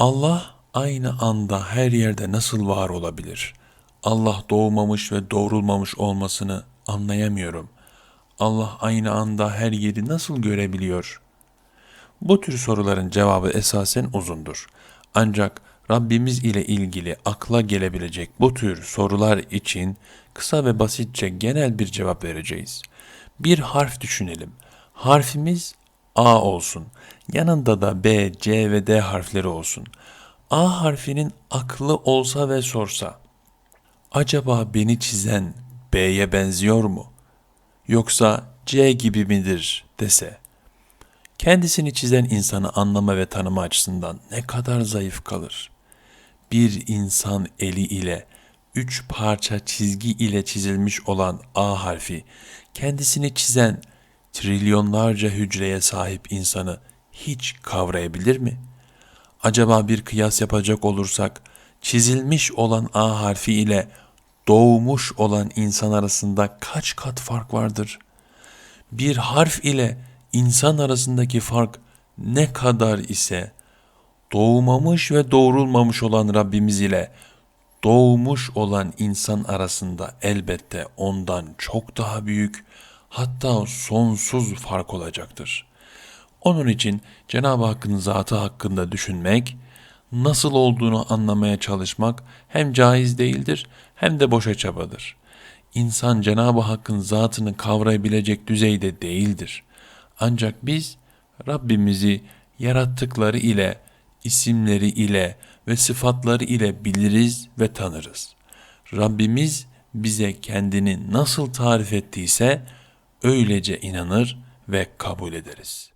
Allah aynı anda her yerde nasıl var olabilir? Allah doğmamış ve doğrulmamış olmasını anlayamıyorum. Allah aynı anda her yeri nasıl görebiliyor? Bu tür soruların cevabı esasen uzundur. Ancak Rabbimiz ile ilgili akla gelebilecek bu tür sorular için kısa ve basitçe genel bir cevap vereceğiz. Bir harf düşünelim. Harfimiz A olsun. Yanında da B, C ve D harfleri olsun. A harfinin aklı olsa ve sorsa, acaba beni çizen B'ye benziyor mu? Yoksa C gibi midir dese, kendisini çizen insanı anlama ve tanıma açısından ne kadar zayıf kalır. Bir insan eli ile üç parça çizgi ile çizilmiş olan A harfi kendisini çizen trilyonlarca hücreye sahip insanı hiç kavrayabilir mi? Acaba bir kıyas yapacak olursak çizilmiş olan A harfi ile doğmuş olan insan arasında kaç kat fark vardır? Bir harf ile insan arasındaki fark ne kadar ise doğmamış ve doğrulmamış olan Rabbimiz ile doğmuş olan insan arasında elbette ondan çok daha büyük hatta sonsuz fark olacaktır. Onun için Cenab-ı Hakk'ın zatı hakkında düşünmek, nasıl olduğunu anlamaya çalışmak hem caiz değildir hem de boşa çabadır. İnsan Cenab-ı Hakk'ın zatını kavrayabilecek düzeyde değildir. Ancak biz Rabbimizi yarattıkları ile, isimleri ile ve sıfatları ile biliriz ve tanırız. Rabbimiz bize kendini nasıl tarif ettiyse öylece inanır ve kabul ederiz.